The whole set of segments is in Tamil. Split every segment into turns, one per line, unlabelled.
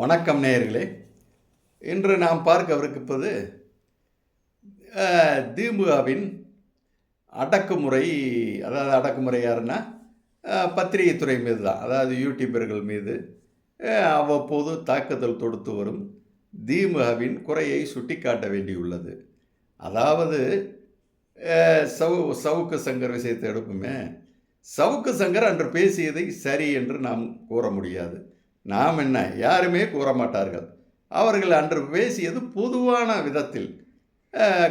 வணக்கம் நேயர்களே. இன்று நாம் பார்க்கவிருப்பது திமுகவின் அடக்குமுறை அதாவது அடக்குமுறை யாருன்னா பத்திரிகை துறை மீது தான் அதாவது யூடியூபர்கள் மீது அவ்வப்போது தாக்குதல் தொடுத்து வரும் திமுகவின் குறையை சுட்டிக்காட்ட வேண்டியுள்ளது. அதாவது சவு சவுக்கு சங்கர் விஷயத்தை எடுப்புமே. சவுக்கு சங்கர் அன்று பேசியதை சரி என்று நாம் கூற முடியாது. நாம் என்ன? யாருமே கூற மாட்டார்கள் அவர்கள் அன்று பேசியது பொதுவான விதத்தில்.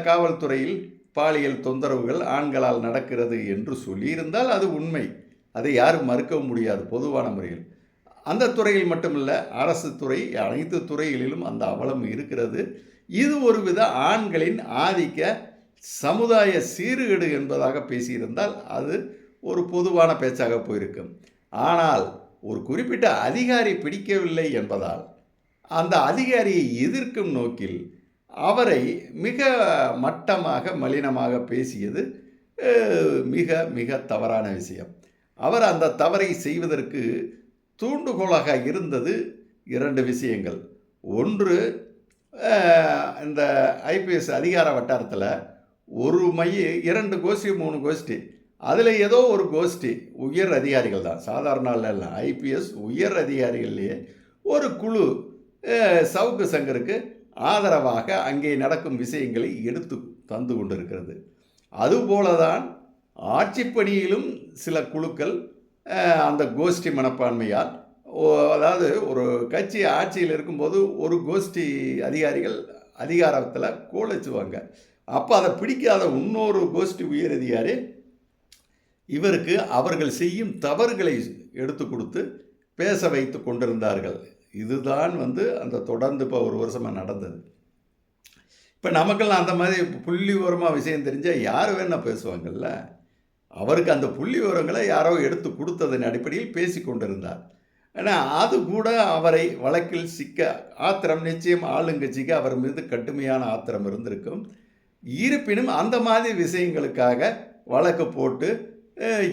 காவல்துறையில் பாலியல் தொந்தரவுகள் ஆண்களால் நடக்கிறது என்று சொல்லியிருந்தால் அது உண்மை. அதை யாரும் மறுக்கவும் முடியாது பொதுவான முறையில். அந்த துறையில் மட்டுமல்ல அரசு துறை அனைத்து துறைகளிலும் அந்த அவலம் இருக்கிறது. இது ஒருவித ஆண்களின் ஆதிக்க சமுதாய சீர்கேடு என்பதாக பேசியிருந்தால் அது ஒரு பொதுவான பேச்சாக போயிருக்கும். ஆனால் ஒரு குறிப்பிட்ட அதிகாரி பிடிக்கவில்லை என்பதால் அந்த அதிகாரியை எதிர்க்கும் நோக்கில் அவரை மிக மட்டமாக மலினமாக பேசியது மிக மிக தவறான விஷயம். அவர் அந்த தவறை செய்வதற்கு தூண்டுகோலாக இருந்தது இரண்டு விஷயங்கள். ஒன்று இந்த ஐபிஎஸ் அதிகார வட்டாரத்தில் ஒரு மைய இரண்டு கோஷ்டி மூணு கோஷ்டி அதில் ஏதோ ஒரு கோஷ்டி உயர் அதிகாரிகள் தான். சாதாரண இல்லை. ஐபிஎஸ் உயர் அதிகாரிகள்லேயே ஒரு குழு சவுக்கு சங்கருக்கு ஆதரவாக அங்கே நடக்கும் விஷயங்களை எடுத்து தந்து கொண்டிருக்கிறது. அதுபோல தான் ஆட்சிப்பணியிலும் சில குழுக்கள் அந்த கோஷ்டி மனப்பான்மையால் அதாவது ஒரு கட்சி ஆட்சியில் இருக்கும்போது ஒரு கோஷ்டி அதிகாரிகள் அதிகாரத்தில் கோலச்சுவாங்க. அப்போ அதை பிடிக்காத இன்னொரு கோஷ்டி உயர் அதிகாரி இவருக்கு அவர்கள் செய்யும் தவறுகளை எடுத்து கொடுத்து பேச வைத்து கொண்டிருந்தார்கள். இதுதான் வந்து அந்த தொடர்ந்து இப்போ ஒரு வருஷமாக நடந்தது. இப்போ நமக்கெல்லாம் அந்த மாதிரி புள்ளி விவரமாக விஷயம் தெரிஞ்சால் யார் வேணால் பேசுவாங்கல்ல? அவருக்கு அந்த புள்ளி விவரங்களை யாரோ எடுத்து கொடுத்ததன் அடிப்படையில் பேசி கொண்டிருந்தார். ஆனால் அது கூட அவரை வழக்கில் சிக்க ஆத்திரம் நிச்சயம் ஆளுங்கட்சிக்கு அவர் மீது கடுமையான ஆத்திரம் இருந்திருக்கும். இருப்பினும் அந்த மாதிரி விஷயங்களுக்காக வழக்கு போட்டு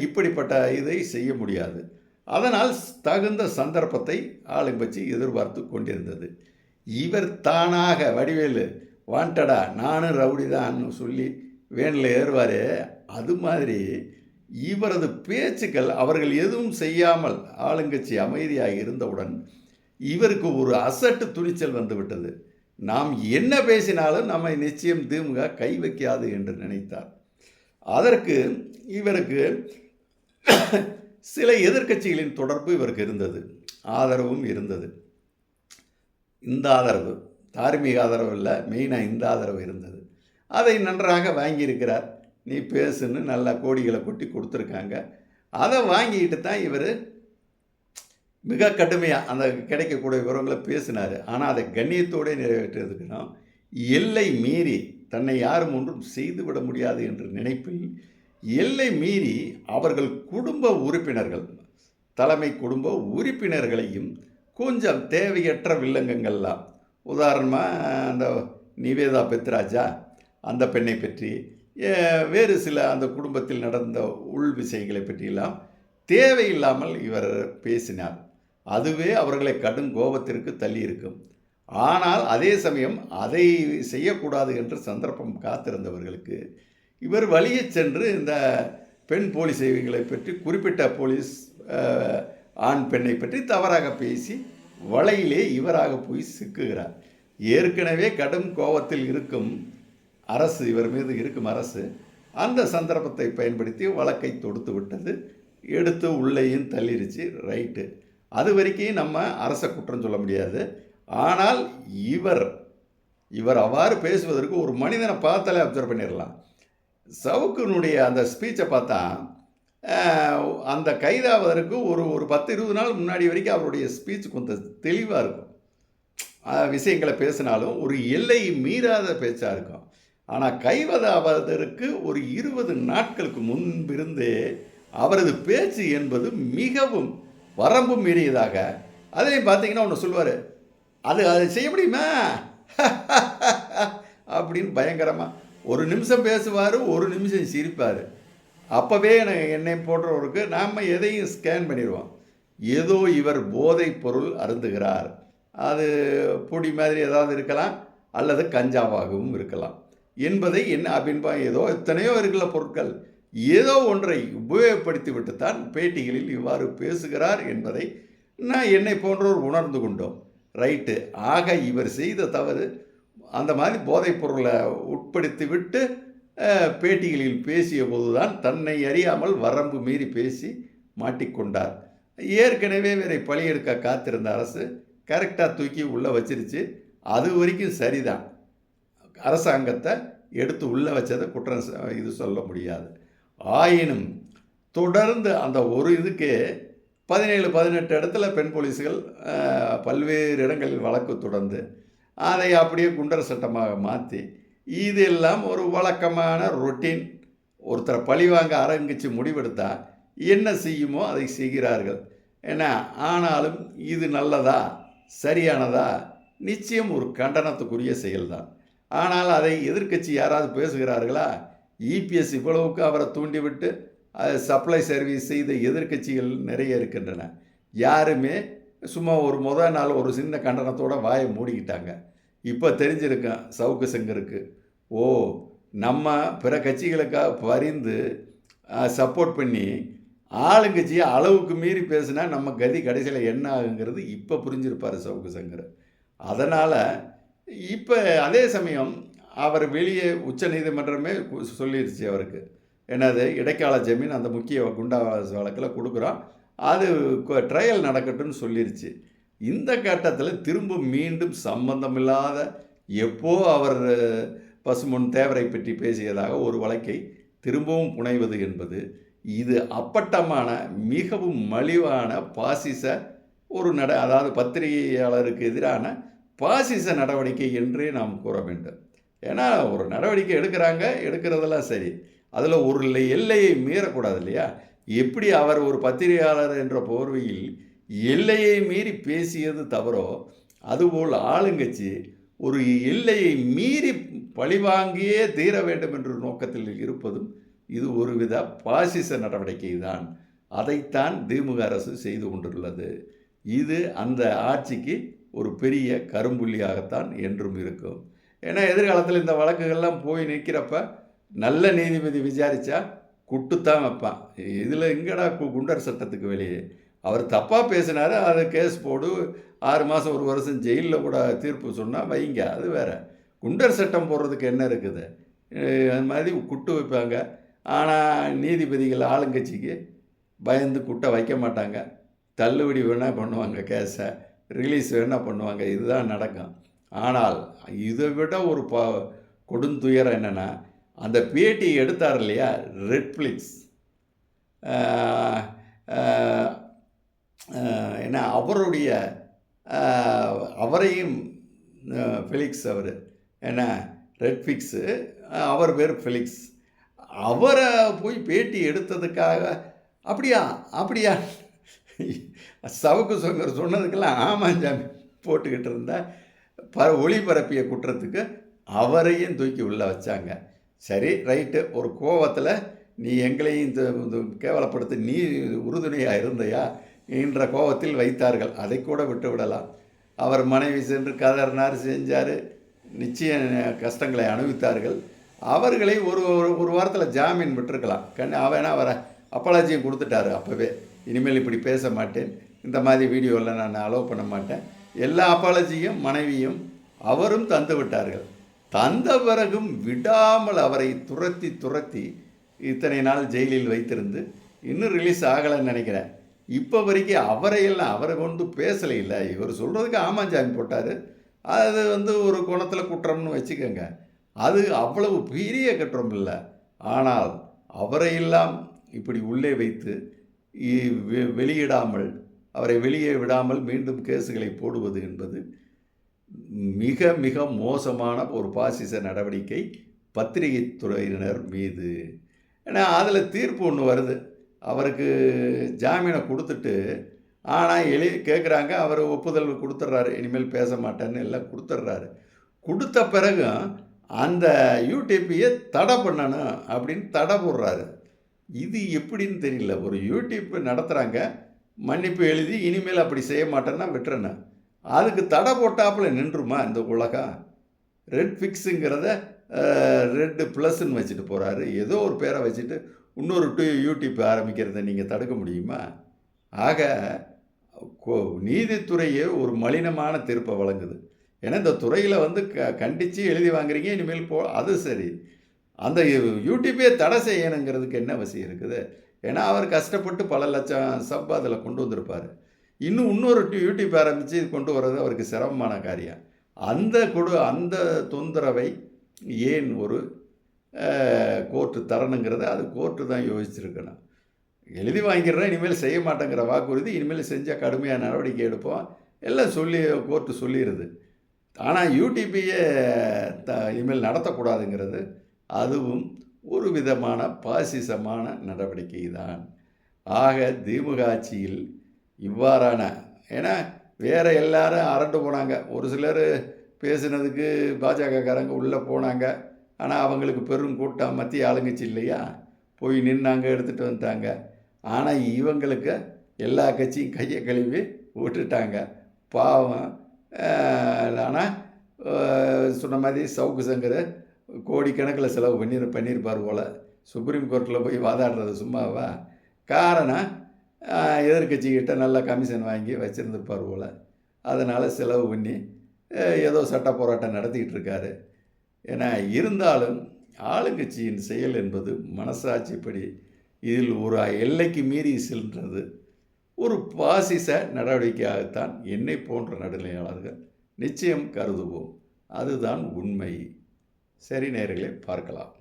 இப்படிப்பட்ட இதை செய்ய முடியாது. அதனால் தகுந்த சந்தர்ப்பத்தை ஆளுங்கட்சி எதிர்பார்த்து கொண்டிருந்தது. இவர் தானாக வடிவேலு வாண்டடா நானும் ரவுடி தான்னு சொல்லி வேனில் ஏறுவாரே. அது மாதிரி இவரது பேச்சுக்கள் அவர்கள் எதுவும் செய்யாமல் ஆளுங்கட்சி அமைதியாக இருந்தவுடன் இவருக்கு ஒரு அசட்டு துணிச்சல் வந்துவிட்டது நாம் என்ன பேசினாலும் நம்மை நிச்சயம் திமுக கை வைக்காது என்று நினைத்தார். அதற்கு இவருக்கு சில எதிர்க்கட்சிகளின் தொடர்பு இவருக்கு இருந்தது. ஆதரவும் இருந்தது. இந்த ஆதரவு தார்மீக ஆதரவு இல்லை மெயினாக இந்த ஆதரவு இருந்தது. அதை நன்றாக வாங்கியிருக்கிறார். நீ பேசுன்னு நல்லா கோடிகளை கொட்டி கொடுத்துருக்காங்க. அதை வாங்கிட்டு தான் இவர் மிக கடுமையாக அந்த கிடைக்கக்கூடிய விவரங்களை பேசினார். ஆனால் அதை கண்ணியத்தோடு நிறைவேற்றுறதுக்குன்னா எல்லை மீறி தன்னை யாரும் ஒன்றும் செய்துவிட முடியாது என்ற நினைப்பில் எல்லை மீறி அவர்கள் குடும்ப உறுப்பினர்கள் தலைமை குடும்ப உறுப்பினர்களையும் கொஞ்சம் தேவையற்ற வில்லங்கங்கள்லாம். உதாரணமாக அந்த நிவேதா பெத்ராஜா அந்த பெண்ணை பற்றி வேறு சில அந்த குடும்பத்தில் நடந்த உள் விஷயங்களை பற்றியெல்லாம் தேவையில்லாமல் இவர் பேசினார். அதுவே அவர்களை கடும் கோபத்திற்கு தள்ளியிருக்கும். ஆனால் அதே சமயம் அதை செய்யக்கூடாது என்று சந்தர்ப்பம் காத்திருந்தவர்களுக்கு இவர் வழியே சென்று இந்த பெண் போலீஸ் சேவைகளை பற்றி குறிப்பிட்ட போலீஸ் ஆண் பெண்ணை பற்றி தவறாக பேசி வலையிலே இவராக போய் சிக்குகிறார். ஏற்கனவே கடும் கோபத்தில் இருக்கும் அரசு இவர் மீது இருக்கும் அரசு அந்த சந்தர்ப்பத்தை பயன்படுத்தி வழக்கை தொடுத்து விட்டது. எடுத்து உள்ளேயும் தள்ளிருச்சு ரைட்டு. அது வரைக்கும் நம்ம அரசை குற்றம் சொல்ல முடியாது. ஆனால் இவர் இவர் அவ்வாறு பேசுவதற்கு ஒரு மனிதனை பார்த்தாலே அப்சர்வ் பண்ணிடலாம். சவுக்கினுடைய அந்த ஸ்பீச்சை பார்த்தா அந்த கைதாவதற்கு ஒரு ஒரு பத்து இருபது நாள் முன்னாடி வரைக்கும் அவருடைய ஸ்பீச் கொஞ்சம் தெளிவாக இருக்கும். விஷயங்களை பேசினாலும் ஒரு எல்லை மீறாத பேச்சாக இருக்கும். ஆனால் கைவதாவதற்கு ஒரு இருபது நாட்களுக்கு முன்பிருந்தே அவரது பேச்சு என்பது மிகவும் வரம்பு மீறியதாக அதையும் பார்த்தீங்கன்னா ஒன்று சொல்லுவார். அது அது செய்ய முடியுமா? அப்படின்னு பயங்கரமாக ஒரு நிமிஷம் பேசுவார் ஒரு நிமிஷம் சிரிப்பார். அப்போவே எனக்கு என்னை போடுறவருக்கு நாம் எதையும் ஸ்கேன் பண்ணிடுவோம். ஏதோ இவர் போதைப் பொருள் அருந்துகிறார். அது பொடி மாதிரி ஏதாவது இருக்கலாம் அல்லது கஞ்சாவாகவும் இருக்கலாம். என்பதை என்ன அப்படின்பா ஏதோ எத்தனையோ இருக்கிற பொருட்கள் ஏதோ ஒன்றை உபயோகப்படுத்தி விட்டுத்தான் பேட்டிகளில் இவ்வாறு பேசுகிறார் என்பதை நான் என்னை போன்றோர் உணர்ந்து கொண்டோம். ரைட்டு. ஆக இவர் செய்த தவறு அந்த மாதிரி போதைப் பொருளை உட்படுத்தி விட்டு பேட்டிகளில் பேசிய போதுதான் தன்னை அறியாமல் வரம்பு மீறி பேசி மாட்டிக்கொண்டார். ஏற்கனவே இவரை பழியெடுக்க காத்திருந்த அரசு கரெக்டாக தூக்கி உள்ளே வச்சிருச்சு. அது வரைக்கும் சரிதான். அரசாங்கத்தை எடுத்து உள்ளே வச்சதை குற்றம் இது சொல்ல முடியாது. ஆயினும் தொடர்ந்து அந்த ஒரு இதுக்கு பதினேழு பதினெட்டு இடத்துல பெண் போலீஸ்கள் பல்வேறு இடங்களில் வழக்கு தொடர்ந்து அதை அப்படியே குண்டர் சட்டமாக மாற்றி இது எல்லாம் ஒரு வழக்கமான ரொட்டீன் ஒருத்தரை பழிவாங்க ஆரம்பித்து முடிவெடுத்தா என்ன செய்யுமோ அதை செய்கிறார்கள். ஏன்னா ஆனாலும் இது நல்லதா சரியானதா நிச்சயம் ஒரு கண்டனத்துக்குரிய செயல்தான். ஆனால் அதை எதிர்க்கட்சி யாராவது பேசுகிறார்களா? இபிஎஸ் இவ்வளவுக்கு அவரை தூண்டிவிட்டு சப்ளை சர்வீஸ் செய்த எதிர்க்கட்சிகள் நிறைய இருக்கின்றன. யாருமே சும்மா ஒரு முத நாள் ஒரு சின்ன கண்டனத்தோட வாயை மூடிக்கிட்டாங்க. இப்போ தெரிஞ்சிருக்கேன் சவுக்கு செங்கருக்கு. ஓ நம்ம பிற கட்சிகளுக்காக பரிந்து சப்போர்ட் பண்ணி ஆளுங்கட்சியை அளவுக்கு மீறி பேசினா நம்ம கதி கடைசியில் என்ன ஆகுங்கிறது இப்போ புரிஞ்சிருப்பார் சவுக்கு சங்கர். அதனால் இப்போ அதே சமயம் அவர் வெளியே உச்ச நீதிமன்றமே சொல்லிடுச்சு சொல்லிருச்சு அவருக்கு. என்னது? இடைக்கால ஜமீன் அந்த முக்கிய குண்டா வழக்கில் கொடுக்குறோம். அது ட்ரையல் நடக்கட்டும்னு சொல்லிருச்சு. இந்த கட்டத்தில் திரும்ப மீண்டும் சம்பந்தமில்லாத எப்போ அவர் பசுமொன் தேவரை பற்றி பேசியதாக ஒரு வழக்கை திரும்பவும் புனைவது என்பது இது அப்பட்டமான மிகவும் மலிவான பாசிச ஒரு நட அதாவது பத்திரிகையாளருக்கு எதிரான பாசிச நடவடிக்கை என்றே நாம் கூற வேண்டும். ஏன்னா ஒரு நடவடிக்கை எடுக்கிறாங்க எடுக்கிறதெல்லாம் சரி. அதில் ஒரு எல்லையை மீறக்கூடாது இல்லையா எப்படி அவர் ஒரு பத்திரிகையாளர் என்ற போர்வையில் எல்லையை மீறி பேசியது தவறோ அதுபோல் ஆளுங்கட்சி ஒரு எல்லையை மீறி பழிவாங்கியே தீர வேண்டும் என்ற நோக்கத்தில் இருப்பதும் இது ஒருவித பாசிச நடவடிக்கை தான் அதைத்தான் திமுக அரசு செய்து கொண்டுள்ளது. இது அந்த ஆட்சிக்கு ஒரு பெரிய கரும்புள்ளியாகத்தான் என்றும் இருக்கும். ஏன்னா எதிர்காலத்தில் இந்த வழக்குகள்லாம் போய் நிற்கிறப்ப நல்ல நீதிபதி விசாரித்தா குட்டுத்தான் வைப்பான். இதில் எங்கடா கு- குண்டர் சட்டத்துக்கு வெளியே? அவர் தப்பாக பேசினாரு அது கேஸ் போடு ஆறு மாதம் ஒரு வருஷம் ஜெயிலில் கூட தீர்ப்பு சொன்னால் வைங்க அது வேறு. குண்டர் சட்டம் போடுறதுக்கு என்ன இருக்குது? அது மாதிரி குட்டு வைப்பாங்க. ஆனால் நீதிபதிகள் ஆளுங்கட்சிக்கு பயந்து குட்டை வைக்க மாட்டாங்க. தள்ளுபடி வேணால் பண்ணுவாங்க கேஸை ரிலீஸ் வேணால் பண்ணுவாங்க இதுதான் நடக்கும். ஆனால் இதை விட ஒரு ப கொடுந்துயரம் என்னென்னா அந்த பேட்டி எடுத்தார் இல்லையா? ரெட்ஃப்ளிக்ஸ் என்ன அவருடைய அவரையும் ஃபிலிக்ஸ் ஃபெலிக்ஸ் அவர் என்ன ரெட்ஃபிக்ஸு அவர் பேர் ஃபெலிக்ஸ் அவரை போய் பேட்டி எடுத்ததுக்காக அப்படியா அப்படியா? சவுக்கு சங்கர் சொன்னதுக்கெல்லாம் ஆமாம் ஜாமி போட்டுக்கிட்டு இருந்தா ப ஒளிபரப்பிய குற்றத்துக்கு அவரையும் தூக்கி உள்ளே வச்சாங்க. சரி ரைட்டு ஒரு கோவத்தில் நீ எங்களையும் இந்த கேவலப்படுத்தி நீ உறுதுணையாக இருந்தையா என்ற கோபத்தில் வைத்தார்கள். அதை கூட விட்டு விடலாம். அவர் மனைவி சென்று கதறினார் செஞ்சார். நிச்சய கஷ்டங்களை அனுபவித்தார்கள். அவர்களை ஒரு ஒரு ஒரு வாரத்தில் ஜாமீன் விட்டுருக்கலாம். கண் அவனா வர அப்பாலாஜியும் கொடுத்துட்டாரு அப்போவே. இனிமேல் இப்படி பேச மாட்டேன். இந்த மாதிரி வீடியோவில் நான் அலோவ் பண்ண மாட்டேன். எல்லா அப்பாலஜியும் மனைவியும் அவரும் தந்து விட்டார்கள். தந்த பிறகும் விடாமல் அவரை துரத்தி துரத்தி இத்தனை நாள் ஜெயிலில் வைத்திருந்து இன்னும் ரிலீஸ் ஆகலைன்னு நினைக்கிறேன். இப்போ வரைக்கும் அவரையெல்லாம் அவரை கொண்டு பேசலை இல்லை. இவர் சொல்கிறதுக்கு ஆமாஞ்சாமி போட்டார். அது வந்து ஒரு குணத்தில் குற்றம்னு வச்சுக்கோங்க. அது அவ்வளவு பெரிய குற்றம் இல்லை. ஆனால் அவரையெல்லாம் இப்படி உள்ளே வைத்து வெ- வெளியிடாமல் அவரை வெளியே விடாமல் மீண்டும் கேஸுகளை போடுவது என்பது மிக மிக மோசமான ஒரு பாசிச நடவடிக்கை பத்திரிகை துறையினர் மீது. ஏன்னா அதில் தீர்ப்பு ஒன்று வருது. அவருக்கு ஜாமீனை கொடுத்துட்டு ஆனால் எழுதி கேட்குறாங்க அவர் ஒப்புதல் கொடுத்துட்றாரு இனிமேல் பேச மாட்டேன்னு எல்லாம் கொடுத்துட்றாரு கொடுத்த பிறகும் அந்த யூடியூப்பையே தடை பண்ணணும் அப்படின்னு தடை போடுறாரு. இது எப்படின்னு தெரியல. ஒரு யூடியூப் நடத்துகிறாங்க மன்னிப்பு எழுதி இனிமேல் அப்படி செய்ய மாட்டேன்னா விட்டுறேன்னு அதுக்கு தடை போட்டாப்புல நின்றுமா இந்த உலகம்? ரெட் ஃபிக்ஸுங்கிறத ரெட்டு ப்ளஸ்ன்னு வச்சுட்டு போகிறாரு ஏதோ ஒரு பேரை வச்சுட்டு இன்னொரு டூ யூடியூப் ஆரம்பிக்கிறத நீங்கள் தடுக்க முடியுமா? ஆக கோ- நீதித்துறையே ஒரு மலினமான தீர்ப்பை வழங்குது. ஏன்னா இந்த துறையில் வந்து க கண்டித்து எழுதி வாங்குறீங்க இனிமேல் போ அது சரி. அந்த யூடியூப்பே தடை செய்யணுங்கிறதுக்கு என்ன அவசியம் இருக்குது? ஏன்னா அவர் கஷ்டப்பட்டு பல லட்சம் சப் அதில் கொண்டு வந்திருப்பார். இன்னும் இன்னொரு யூடியூப் ஆரம்பித்து கொண்டு வர்றது அவருக்கு சிரமமான காரியம். அந்த கொடு அந்த தொந்தரவை ஏன் ஒரு கோர்ட்டு தரணுங்கிறத அது கோர்ட்டு தான் யோசிச்சிருக்கணும். எழுதி வாங்கிடுறேன் இனிமேல் செய்ய மாட்டேங்கிற வாக்குறுதி இனிமேல் செஞ்சால் கடுமையாக நடவடிக்கை எடுப்போம். எல்லாம் சொல்லி கோர்ட்டு சொல்லிடுது. ஆனால் யூடிபியை த இனிமேல் நடத்தக்கூடாதுங்கிறது அதுவும் ஒரு விதமான பாசிசமான நடவடிக்கை தான். ஆக திமுக ஆட்சியில் இவ்வாறான. ஏன்னா வேறு எல்லாரும் அரண்டு போனாங்க. ஒரு சிலர் பேசினதுக்கு பாஜகக்காரங்க உள்ளே போனாங்க. ஆனால் அவங்களுக்கு பெரும் கூட்டம் மத்திய ஆளுங்கச்சு இல்லையா? போய் நின்னாங்க எடுத்துகிட்டு வந்துட்டாங்க. ஆனால் இவங்களுக்கு எல்லா கட்சியும் கையை கழுவி விட்டுட்டாங்க. பாவம். ஆனால் சொன்ன மாதிரி சவுக்கு சங்கர் கோடிக்கணக்கில் செலவு பண்ணி பண்ணியிருப்பார் போல். சுப்ரீம் கோர்ட்டில் போய் வாதாடுறது சும்மாவா? காரணம் எதிர்கட்சிக்கிட்ட எதிர்க்கட்சிக்கிட்ட நல்ல கமிஷன் வாங்கி வச்சுருந்துருப்பார் போல். அதனால் செலவு பண்ணி ஏதோ சட்ட போராட்டம் நடத்திக்கிட்டு இருக்காரு. ஏன்னா இருந்தாலும் ஆளுங்கட்சியின் செயல் என்பது மனசாட்சிப்படி இதில் ஒரு எல்லைக்கு மீறி செல்றது ஒரு பாசிச நடவடிக்கையாகத்தான் என்னை போன்ற நடுநிலையாளர்கள் நிச்சயம் கருதுவோம். அதுதான் உண்மை. சரி நேர்களை பார்க்கலாம்.